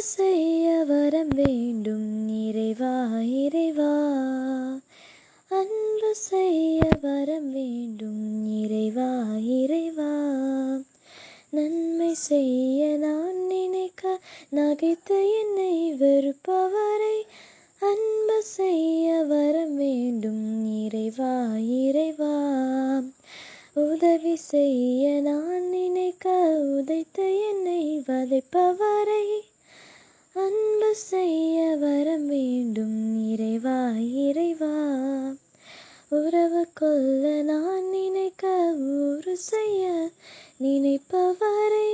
செய்ய வரம் வேண்டும். இறைவா இறைவா. அன்பு செய்ய வரம் வேண்டும். இறைவா இறைவா. நன்மை செய்ய நான் நினைக்க நகைத்த என்னை வெறுப்பவரை அன்பு செய்ய வரம் வேண்டும். இறைவா இறைவா. உதவி செய்ய நான் நினைக்க உதைத்த என்னை வதைப்பவரை அன்பு செய்ய வரம் வேண்டும் இறைவா இறைவா. உறவு கொள்ள நான் நினைக்க ஊறு செய்ய நினைப்பவரை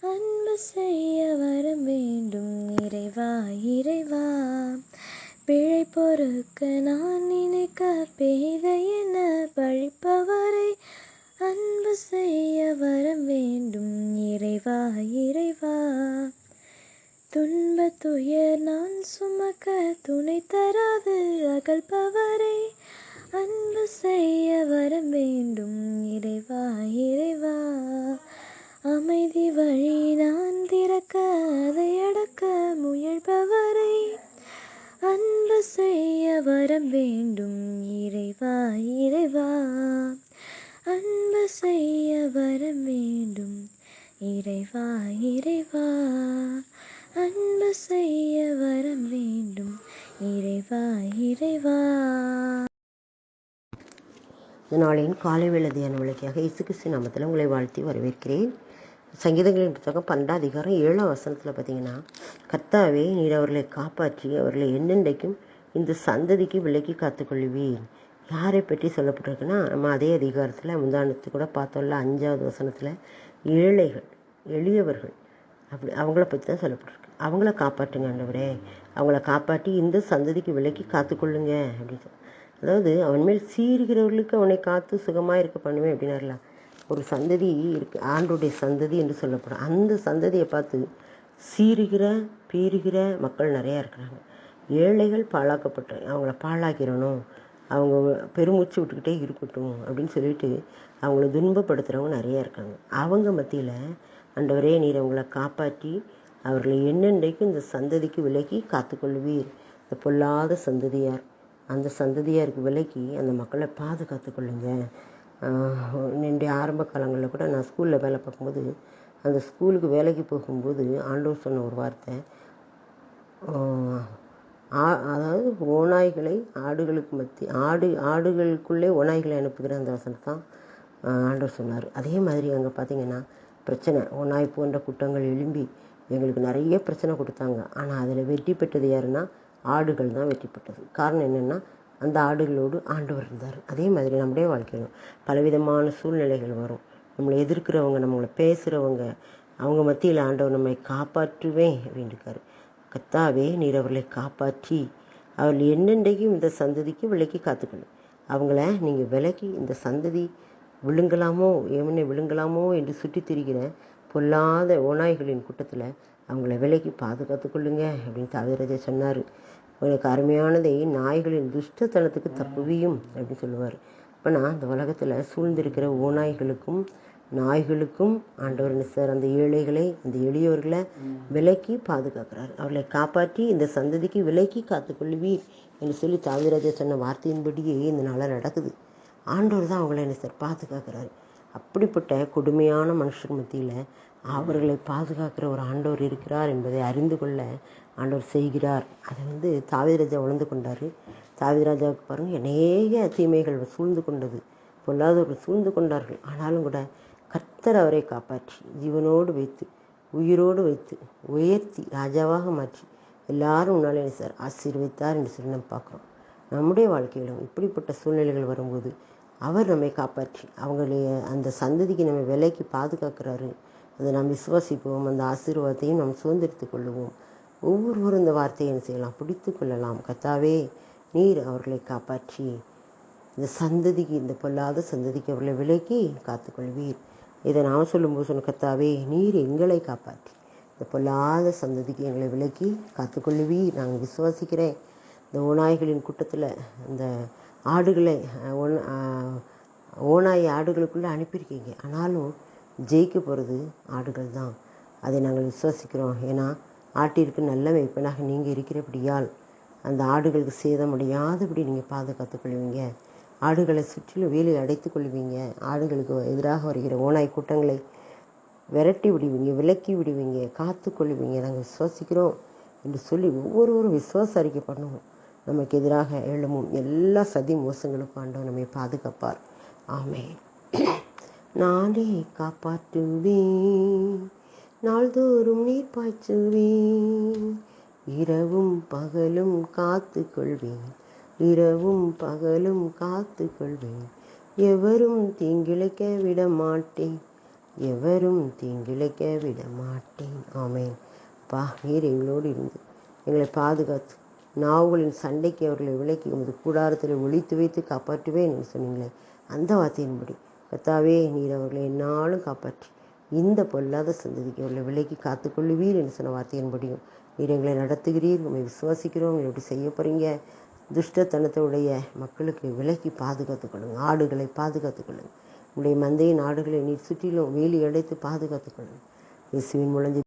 அன்பு செய்ய வரம் வேண்டும் இறைவா இறைவா. பிழை பொறுக்க நான் நினைக்க பேதை என பழிப்பவரை அன்பு செய்ய வரம் வேண்டும் இறைவா இறைவா. துன்ப துயர் நான் சுமக்க துணை தராது அகழ்பவரை அன்பு செய்ய வரம் வேண்டும் இறைவா இறைவா. அமைதி வழி நான் திறக்க அதை அடக்க முயல்பவரை. அன்பு செய்ய வரம் வேண்டும் இறைவா இறைவா. அன்பு செய்ய வரம் வேண்டும் இறைவா இறைவா. அன்பு செய்ய வரம் வேண்டும். இறைவா இறைவா. இந்த நாளின் காலை வேளை தியான விளக்கியாக இயேசு கிறிஸ்து நாமத்தில் உங்களை வாழ்த்தி வரவேற்கிறேன். சங்கீதங்களின் புத்தகம் பன்னெண்டாம் அதிகாரம் ஏழாம் வசனத்தில் பார்த்தீங்கன்னா கர்த்தாவே நீர் அவர்களை காப்பாற்றி அவர்களை என்னென்றைக்கும் இந்த சந்ததிக்கு விலக்கி காத்துக்கொள்வீர் யாரை பற்றி சொல்லப்பட்டிருக்குன்னா நம்ம அதே அதிகாரத்தில் முந்தானத்து கூட பார்த்தோம்ல அஞ்சாவது வசனத்தில் ஏழைகள் எளியவர்கள் அப்படி அவங்கள பற்றி தான் சொல்லப்பட்டிருக்கு. அவங்கள காப்பாற்றுங்க ஆண்டவரே. அவங்கள காப்பாற்றி இந்த சந்ததிக்கு விலக்கி காத்துக்கொள்ளுங்க அப்படின்னு அதாவது அவன் மேல் சீறுகிறவர்களுக்கு அவனை காத்து சுகமாக இருக்க பண்ணுவேன் அப்படின்னாருல. ஒரு சந்ததி இருக்கு ஆண்டுடைய சந்ததி என்று சொல்லப்படும். அந்த சந்ததியை பார்த்து சீறுகிற பீறுகிற மக்கள் நிறையா இருக்கிறாங்க. ஏழைகள் பாழாக்கப்பட்ட அவங்கள பாழாக்கிறணும் அவங்க பெருமூச்சு விட்டுக்கிட்டே இருக்கட்டும் அப்படின்னு சொல்லிட்டு அவங்கள துன்பப்படுத்துகிறவங்க நிறையா இருக்காங்க. அவங்க மத்தியில் அண்டவரே நீர் அவங்கள காப்பாற்றி அவர்களை என்னென்றைக்கும் இந்த சந்ததிக்கு விலக்கி காத்துக்கொள்வீர்? இந்த பொல்லாத சந்ததியார். அந்த சந்ததியாருக்கு விலக்கி அந்த மக்களை பாதுகாத்து கொள்ளுங்க. என்னுடைய ஆரம்ப காலங்களில் கூட நான் ஸ்கூலில் வேலை பார்க்கும்போது அந்த ஸ்கூலுக்கு வேலைக்கு போகும்போது ஆண்டவர் சொன்ன ஒரு வார்த்தை. அதாவது ஓநாய்களை ஆடுகளுக்கு மத்தி ஆடு ஆடுகளுக்குள்ளே ஓநாய்களை அனுப்புகிற அந்த வசனம் தான் ஆண்டவர் சொன்னார். அதே மாதிரி அங்கே பார்த்தீங்கன்னா பிரச்சனை ஓநாய் போன்ற குற்றங்கள் எழும்பி எங்களுக்கு நிறைய பிரச்சனை கொடுத்தாங்க. ஆனால் அதில் வெற்றி பெற்றது யாருன்னா ஆடுகள் தான் வெற்றி பெற்றது. காரணம் என்னென்னா அந்த ஆடுகளோடு ஆண்டவர் இருந்தார். அதே மாதிரி நம்முடைய வாழ்க்கையிலும் பலவிதமான சூழ்நிலைகள் வரும். நம்மளை எதிர்க்கிறவங்க நம்மளை பேசுகிறவங்க அவங்க மத்தியில் ஆண்டவர் நம்மை காப்பாற்றுவேன் அப்படின்ட்டுருக்காரு கத்தாவே நீர் அவர்களை காப்பாற்றி அவர்கள் என்னென்றையும் இந்த சந்ததிக்கு விலக்கி காத்துக்கணும். அவங்கள நீங்கள் விலக்கி இந்த சந்ததி விழுங்கலாமோ எவனை விழுங்கலாமோ என்று சுற்றி திரிகிற பொல்லாத ஓநாய்களின் கூட்டத்தில் அவங்கள விலைக்கு பாதுகாத்து கொள்ளுங்க அப்படின்னு தாவிரஜா சொன்னார். உங்களுக்கு அருமையானதை நாய்களின் துஷ்டத்தனத்துக்கு தப்புவியும் அப்படின்னு சொல்லுவார். அப்போனா அந்த உலகத்தில் சூழ்ந்திருக்கிற ஓநாய்களுக்கும் நாய்களுக்கும் ஆண்டவர் சார் அந்த ஏழைகளை அந்த எளியவர்களை விலைக்கு பாதுகாக்கிறார். அவர்களை காப்பாற்றி இந்த சந்ததிக்கு விலைக்கு காத்துக்கொள்வீர் என்று சொல்லி தாவிராஜா சொன்ன வார்த்தையின்படியே இந்த நாளாக நடக்குது. ஆண்டவர் தான் அவங்கள என்ன சார் பாதுகாக்கிறார். அப்படிப்பட்ட கொடுமையான மனுஷர் மத்தியில் அவர்களை பாதுகாக்கிற ஒரு ஆண்டவர் இருக்கிறார் என்பதை அறிந்து கொள்ள ஆண்டவர் செய்கிறார். அதை வந்து தாவிதராஜா உணர்ந்து கொண்டார். தாவிதராஜாவுக்கு பாருங்கள் அநேக தீமைகள் சூழ்ந்து கொண்டது. பொல்லாதவர்கள் சூழ்ந்து கொண்டார்கள். ஆனாலும் கூட கர்த்தர் அவரை காப்பாற்றி ஜீவனோடு வைத்து உயிரோடு வைத்து உயர்த்தி ராஜாவாக மாற்றி எல்லாரும் முன்னாலே சார் ஆசீர்வதித்தார் என்று சொல்லி நம்ம பார்க்குறோம். நம்முடைய வாழ்க்கையிலும் இப்படிப்பட்ட சூழ்நிலைகள் வரும்போது அவர் நம்மை காப்பாற்றி அவங்களுடைய அந்த சந்ததிக்கு நம்ம விலைக்கு பாதுகாக்கிறாரு. அதை நாம் விசுவாசிப்போம் அந்த ஆசீர்வாதத்தையும் நாம் சுதந்திரித்து கொள்ளுவோம். ஒவ்வொருவரும் இந்த வார்த்தையை என்ன செய்யலாம்? பிடித்து கொள்ளலாம். கத்தாவே நீர் அவர்களை காப்பாற்றி இந்த சந்ததிக்கு இந்த பொல்லாத சந்ததிக்கு அவர்களை விலக்கி காத்துக்கொள்வீர். இதை நான் சொல்லும்போது சொன்ன கத்தாவே நீர் எங்களை காப்பாற்றி இந்த பொல்லாத சந்ததிக்கு எங்களை விலக்கி காத்துக்கொள்ளுவீர். நாங்கள் விசுவாசிக்கிறேன். இந்த ஓநாய்களின் கூட்டத்தில் இந்த ஆடுகளை ஒன் ஓநாய் ஆடுகளுக்குள்ளே அனுப்பியிருக்கீங்க. ஆனாலும் ஜெயிக்க போகிறது ஆடுகள் தான். அதை நாங்கள் விசுவாசிக்கிறோம். ஏன்னா ஆட்டிற்கு நல்ல வைப்பனாக நீங்கள் இருக்கிறபடியால் அந்த ஆடுகளுக்கு சேதமடையாதபடி நீங்கள் பாதுகாத்துக் கொள்வீங்க. ஆடுகளை சுற்றிலும் வேலையை அடைத்துக் கொள்வீங்க. ஆடுகளுக்கு எதிராக வருகிற ஓனாய் கூட்டங்களை விரட்டி விடுவீங்க விலக்கி விடுவீங்க காத்து கொள்வீங்க. நாங்கள் விசுவாசிக்கிறோம் என்று சொல்லி ஒவ்வொருவரும் விசுவாச அறிக்கை பண்ணுவோம். நமக்கு எதிராக எழும்பும் எல்லா சதி மோசங்களுக்கும் ஆண்டவர் நம்மை பாதுகாப்பார். ஆமே நானே காப்பாற்றுவேன். நாள்தோறும் நீர் பாய்ச்சுவேன். இரவும் பகலும் காத்து கொள்வேன் இரவும் பகலும் காத்து கொள்வேன் எவரும் தீங்கிழைக்க விட மாட்டேன் எவரும் தீங்கிழைக்க விட மாட்டேன் ஆமேன். பா நீர் எங்களோடு இருந்து எங்களை பாதுகாத்து நாவுகளின் சண்டைக்கு அவர்களை விலக்கி உமது கூடாரத்தில் ஒழித்து வைத்து காப்பாற்றுவேன் என்று சொன்னீங்களே. அந்த வார்த்தையின்படி கத்தாவே நீர் அவர்களை என்னாலும் காப்பாற்றி. இந்த பொல்லாத சந்ததிக்கு அவர்களை விலைக்கு காத்துக்கொள்ளுவீர் என்று சொன்ன வார்த்தையின்படியும் நீர் எங்களை நடத்துகிறீர் உண்மை விசுவாசிக்கிறோம். எப்படி செய்ய போகிறீங்க துஷ்டத்தனத்தோடைய மக்களுக்கு விலக்கி பாதுகாத்துக் கொள்ளுங்க. ஆடுகளை பாதுகாத்துக் கொள்ளுங்க. உடைய மந்தையின் ஆடுகளை நீர் சுற்றிலும் வேலி அடைத்து பாதுகாத்துக் கொள்ளுங்க. இயேசுவின் மூலம்